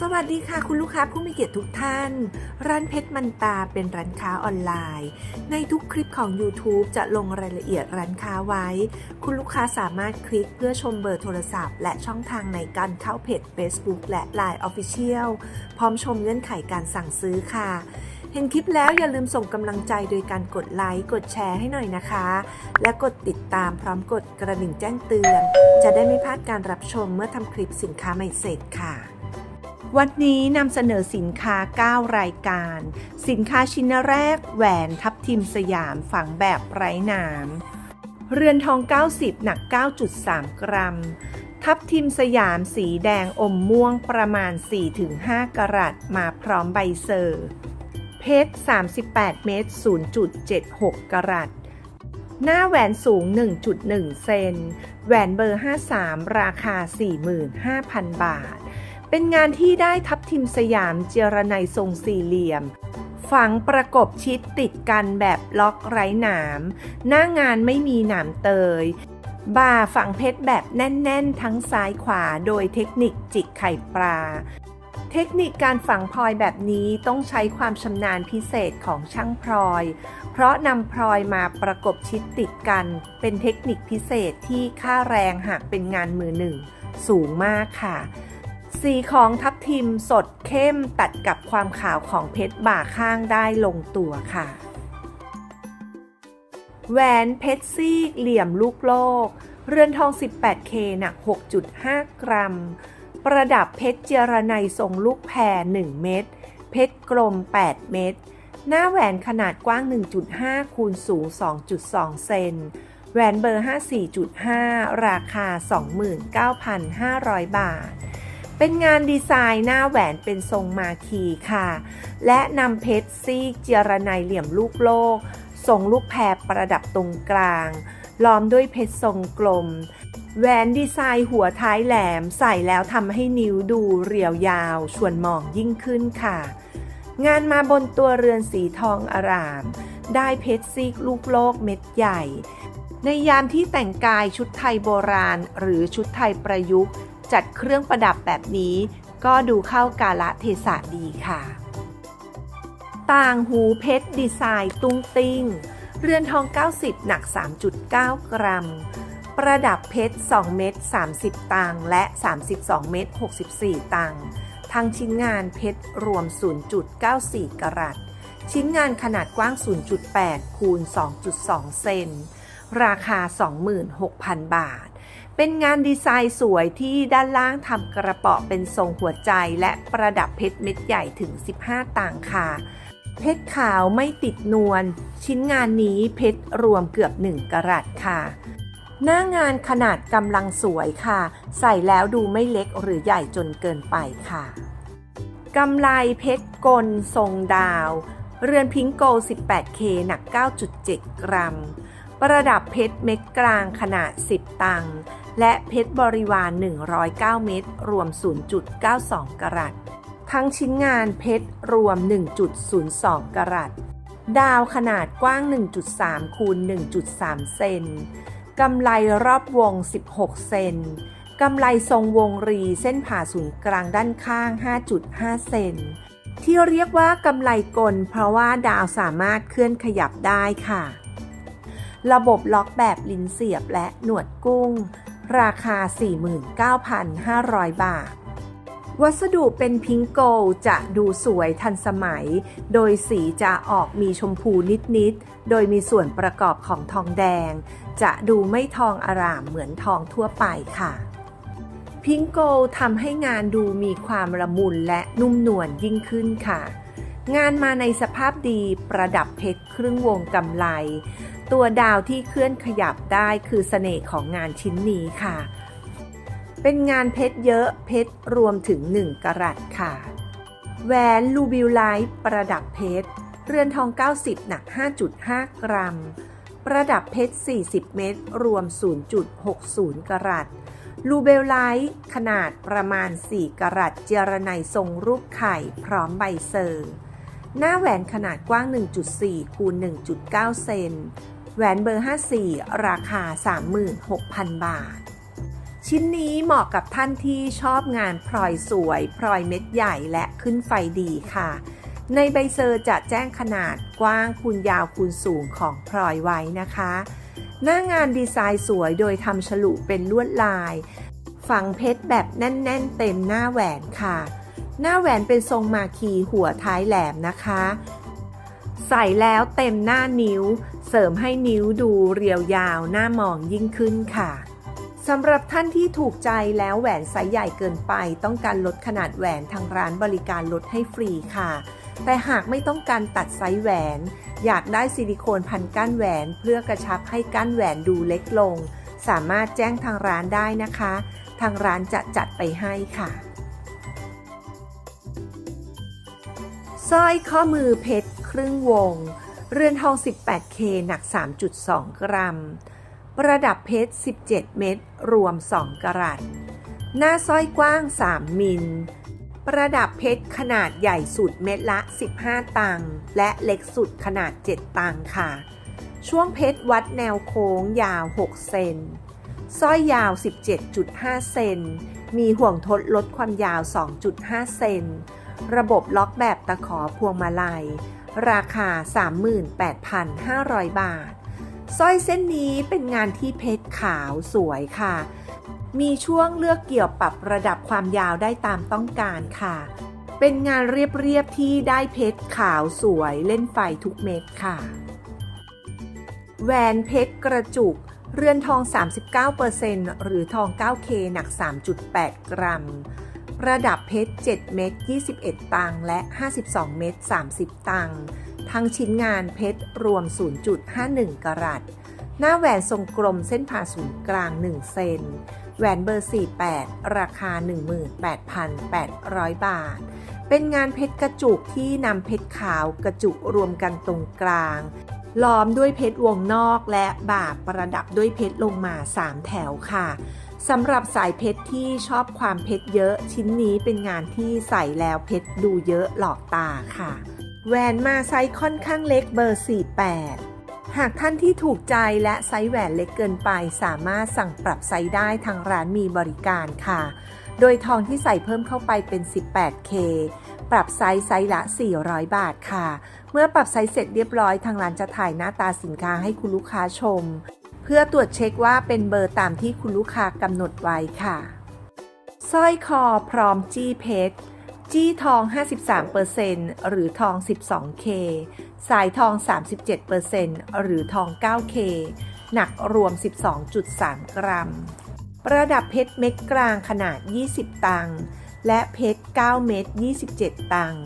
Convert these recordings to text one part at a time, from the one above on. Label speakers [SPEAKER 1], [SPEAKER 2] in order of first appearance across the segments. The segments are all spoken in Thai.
[SPEAKER 1] สวัสดีค่ะคุณลูกค้าผู้มีเกียรติทุกท่าน ร้านเพชรมันตาเป็นร้านค้าออนไลน์ ในทุกคลิปของ YouTube จะลงรายละเอียดร้านค้าไว้ คุณลูกค้าสามารถคลิกเพื่อชมเบอร์โทรศัพท์ และช่องทางในการเข้าเพจ Facebook และ Line Official พร้อมชมเงื่อนไขการสั่งซื้อค่ะ เห็นคลิปแล้วอย่าลืมส่งกำลังใจโดยการกดไลค์กดแชร์ให้หน่อยนะคะ และกดติดตามพร้อมกดกระดิ่งแจ้งเตือน จะได้ไม่พลาดการรับชมเมื่อทำคลิปสินค้าใหม่เสร็จค่ะ วันนี้นำเสนอสินค้า 9 รายการ สินค้าชิ้นแรกแหวนทับทิมสยามฝังแบบไร้หนามเรือนทอง 90 หนัก 9.3 กรัม ทับทิมสยามสีแดงอมม่วงประมาณ 4-5 กรัตมาพร้อมใบเซอร์ เพชร 38 เมตร 0.76 กรัตหน้าแหวนสูง 1.1 เซน แหวนเบอร์ 53 ราคา 45,000 บาท เป็นงานที่ได้ทับทิมสยามเจรไนทรงสี่เหลี่ยม ฝังประกบชิดติดกันแบบล็อกไร้หนาม หน้างานไม่มีหนามเตย บ่าฝังเพชรแบบแน่น ๆ ทั้งซ้ายขวาโดยเทคนิคจิกไข่ปลา เทคนิคการฝังพลอยแบบนี้ต้องใช้ความชำนาญพิเศษของช่างพลอย เพราะนำพลอยมาประกบชิดติดกัน เป็นเทคนิคพิเศษที่ค่าแรงหากเป็นงานมือหนึ่ง สูงมากค่ะ สีของทับทิมสดเข้มตัดกับความขาวของเพชรบ่าข้างได้ลงตัวค่ะ แหวนเพชรซีกเหลี่ยมลูกโลก เรือนทอง 18K หนัก 6.5 กรัม ประดับเพชรเจรไนทรงลูกแพร 1 เม็ด เพชรกลม 8 เม็ด หน้าแหวนขนาดกว้าง 1.5 คูณสูง 2.2 เซนแหวนเบอร์ 54.5 ราคา 29,500 บาท เป็นงานดีไซน์หน้าแหวนเป็นทรงมาคีค่ะ และนำเพชรซีกเจรไนเหลี่ยมลูกโลก ทรงลูกแพรประดับตรงกลาง ล้อมด้วยเพชรทรงกลม แหวนดีไซน์หัวท้ายแหลมใส่แล้วทำให้นิ้วดูเรียวยาว ชวนมองยิ่งขึ้นค่ะ งานมาบนตัวเรือนสีทองอาราม ได้เพชรซีกลูกโลกเม็ดใหญ่ ในยามที่แต่งกายชุดไทยโบราณ หรือชุดไทยประยุกต์ จัดเครื่องประดับแบบนี้ ก็ดูเข้ากาละเทศะดีค่ะ ต่างหูเพชรดีไซน์ตุ้งติ้ง เรือนทอง 90 หนัก 3.9 กรัม ประดับเพชร 2 เม็ด30 ตังและ 32 เม็ด64 ตังทั้งชิ้นงานเพชรรวม 0.94 กรัตชิ้นงานขนาดกว้าง 0.8 คูณ 2.2 เซน ราคา 26,000 บาท เป็นงานดีไซน์สวยที่ด้านล่างทำกระเป๋อเป็นทรงหัวใจและประดับเพชรเม็ดใหญ่ถึง 15 ต่างค่ะ เพชรขาวไม่ติดนวล ชิ้นงานนี้เพชรรวมเกือบ 1กรัตค่ะ หน้างานขนาดกำลังสวยค่ะ ใส่แล้วดูไม่เล็กหรือใหญ่จนเกินไปค่ะกำไลเพชรกลทรงดาว เรือนพิงโก 18K หนัก 9.7 กรัม ประดับเพชรเม็ดกลางขนาด 10 ตังค์ และเพชรบริวาร 109 เม็ดรวม 0.92 กรัตทั้งชิ้นงานเพชรรวม 1.02 กรัตดาวขนาดกว้าง 1.3 คูณ 1.3 เซนกำไลรอบวง 16 เซนกำไลทรงวงรีเส้นผ่าศูนย์กลางด้านข้าง 5.5 เซนที่เรียกว่ากำไลกล เพราะว่าดาวสามารถเคลื่อนขยับได้ค่ะ ระบบล็อกแบบลินเสียบและหนวดกุ้ง ราคา 49,500 บาท วัสดุเป็นพิงโกลจะดูสวยทันสมัย โดยสีจะออกมีชมพูนิด ๆ โดยมีส่วนประกอบของทองแดง จะดูไม่ทองอารามเหมือนทองทั่วไปค่ะพิงโกลทำให้งานดูมีความละมุนและนุ่มนวลยิ่งขึ้นค่ะ งานมาในสภาพดีประดับเพชรครึ่งวงกำไล ตัวดาวที่เคลื่อนขยับได้คือเสน่ห์ของงานชิ้นนี้ค่ะ เป็นงานเพชรเยอะเพชรรวมถึง 1กรัตค่ะ แหวนลูบิลไลท์ประดับเพชร เรือนทอง 90 หนัก 5.5 กรัม ประดับเพชร 40 เม็ดรวม 0.60 กรัตลูเบลไลท์ขนาดประมาณ 4 กรัตเจรไนทรงรูปไข่พร้อมใบเซอร์ หน้าแหวนขนาดกว้าง 1.4 คูณ 1.9 เซน แหวนเบอร์ 54 ราคา 36,000 บาทชชิ้นนี้เหมาะกับท่านที่ชอบงานพลอยสวย พลอยเม็ดใหญ่และขึ้นไฟดีค่ะ ในใบเซอร์จะแจ้งขนาดกว้างคูณยาวคูณสูงของพลอยไว้นะคะ หน้างานดีไซน์สวยโดยทำฉลุเป็นลวดลาย ฝังเพชรแบบแน่น ๆ เต็มหน้าแหวนค่ะ หน้าแหวนเป็นทรงมาคีหัวท้ายแหลมนะคะ ใส่แล้วเต็มหน้านิ้ว เสริมให้นิ้วดูเรียวยาวหน้ามองยิ่งขึ้นค่ะสำหรับท่านที่ถูกใจแล้วแหวนไซส์ใหญ่เกินไป ต้องการลดขนาดแหวนทางร้านบริการลดให้ฟรีค่ะ แต่หากไม่ต้องการตัดไซส์แหวน อยากได้ซิลิโคนพันก้านแหวนเพื่อกระชับให้ก้านแหวนดูเล็กลง สามารถแจ้งทางร้านได้นะคะ ทางร้านจะจัดไปให้ค่ะสร้อยข้อมือเพชร ครึ่งวง เรือนทอง 18K หนัก 3.2 กรัม ประดับเพชร 17 เม็ด รวม 2 กรัต หน้าสร้อยกว้าง 3 มิล ประดับเพชรขนาดใหญ่สุดเม็ดละ 15 ตังค์ และเล็กสุดขนาด 7 ตังค์ค่ะ ช่วงเพชรวัดแนวโค้งยาว 6 เซนสร้อยยาว 17.5 เซน มีห่วงทดลดความยาว 2.5 เซน ระบบล็อกแบบตะขอพวงมาลัย ราคา 38,500 บาท สร้อยเส้นนี้เป็นงานที่เพชรขาวสวยค่ะ มีช่วงเลือกเกี่ยวปรับระดับความยาวได้ตามต้องการค่ะ เป็นงานเรียบๆที่ได้เพชรขาวสวยเล่นไฟทุกเม็ดค่ะ แหวนเพชรกระจุก เรือนทอง 39%หรือทอง 9K หนัก 3.8 กรัม ระดับเพชร 7 เม็ด 21 ตังค์และ 52 เม็ด 30 ตังค์ ทั้งชิ้นงานเพชรรวม 0.51 กรัต หน้าแหวนทรงกลมเส้นผ่าศูนย์กลาง 1 เซน แหวนเบอร์ 48 ราคา 18,800 บาท เป็นงานเพชรกระจุกที่นำเพชรขาวกระจุกรวมกันตรงกลาง ล้อมด้วยเพชรวงนอกและบ่าประดับด้วยเพชรลงมา 3 แถวค่ะ สำหรับสายเพชรที่ชอบความเพชรเยอะ ชิ้นนี้เป็นงานที่ใส่แล้วเพชรดูเยอะหลอกตาค่ะ แหวนมาไซส์ค่อนข้างเล็กเบอร์ 48 หากท่านที่ถูกใจและไซส์แหวนเล็กเกินไป สามารถสั่งปรับไซส์ได้ทางร้านมีบริการค่ะ โดยทองที่ใส่เพิ่มเข้าไปเป็น 18K ปรับไซส์ไซส์ละ 400 บาทค่ะ เมื่อปรับไซส์เสร็จเรียบร้อยทางร้านจะถ่ายหน้าตาสินค้าให้คุณลูกค้าชม พื่อตรวจเช็คว่าเป็นเบอร์ตามที่คุณลูกค้ากำหนดไว้ค่ะสร้อยคอพร้อมจี้เพชร จี้ทอง 53%หรือทอง 12K สายทอง 37%หรือทอง 9K หนักรวม 12.3 กรัม ประดับเพชรเม็ดกลางขนาด 20 ตังค์และเพชร 9 เม็ด 27 ตังค์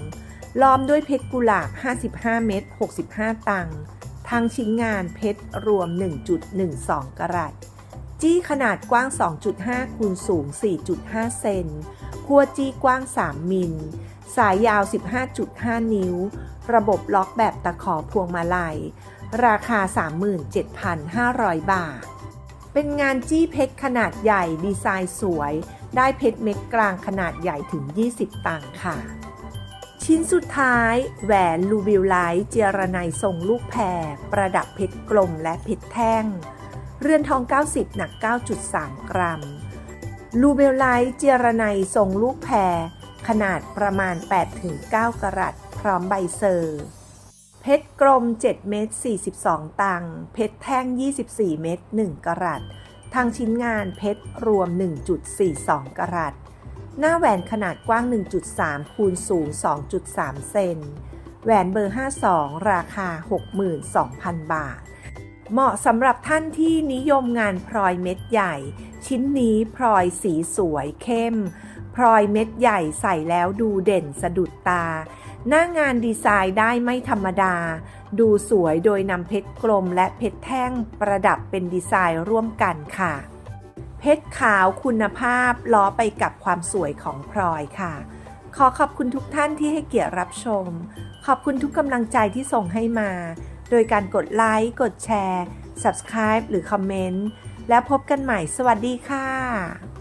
[SPEAKER 1] ล้อมด้วยเพชรกุหลาบ 55 เม็ด 65 ตังค์ ทั้งชิ้นงานเพชรรวม 1.12 กรัต จี้ขนาดกว้าง 2.5 คูณสูง 4.5 เซนขั้วจี้กว้าง 3 มิล สายยาว 15.5 นิ้ว ระบบล็อกแบบตะขอพวงมาลัย ราคา 37,500 บาท เป็นงานจี้เพชรขนาดใหญ่ดีไซน์สวย ได้เพชรเม็ดกลางขนาดใหญ่ถึง 20 ตังค์ค่ะ ชิ้นสุดท้าย แหวนลูบิลไลท์เจรไนทรงลูกแพรประดับเพชรกลมและเพชรแท่ง เรือนทอง 90 หนัก 9.3 กรัม ลูเบลไลท์เจรไนทรงลูกแพรขนาดประมาณ 8-9 กรัตพร้อมใบเซอร์ เพชรกลม 7 เม็ด42 ตัง เพชรแท่ง 24 เม็ด1กรัตทางชิ้นงานเพชรรวม 1.42 กรัต หน้าแหวนขนาดกว้าง 1.3 คูณสูง 2.3 เซน แหวนเบอร์ 52 ราคา 62,000 บาท เหมาะสำหรับท่านที่นิยมงานพลอยเม็ดใหญ่ ชิ้นนี้พลอยสีสวยเข้ม พลอยเม็ดใหญ่ใส่แล้วดูเด่นสะดุดตา หน้างานดีไซน์ได้ไม่ธรรมดา ดูสวยโดยนำเพชรกลมและเพชรแท่งประดับเป็นดีไซน์ร่วมกันค่ะ เพชรขาวคุณภาพล้อไปกับความสวยของพลอยค่ะ ขอขอบคุณทุกท่านที่ให้เกียรติรับชม ขอบคุณทุกกำลังใจที่ส่งให้มา โดยการกดไลค์ กดแชร์ Subscribe หรือคอมเมนต์ แล้วพบกันใหม่ สวัสดีค่ะ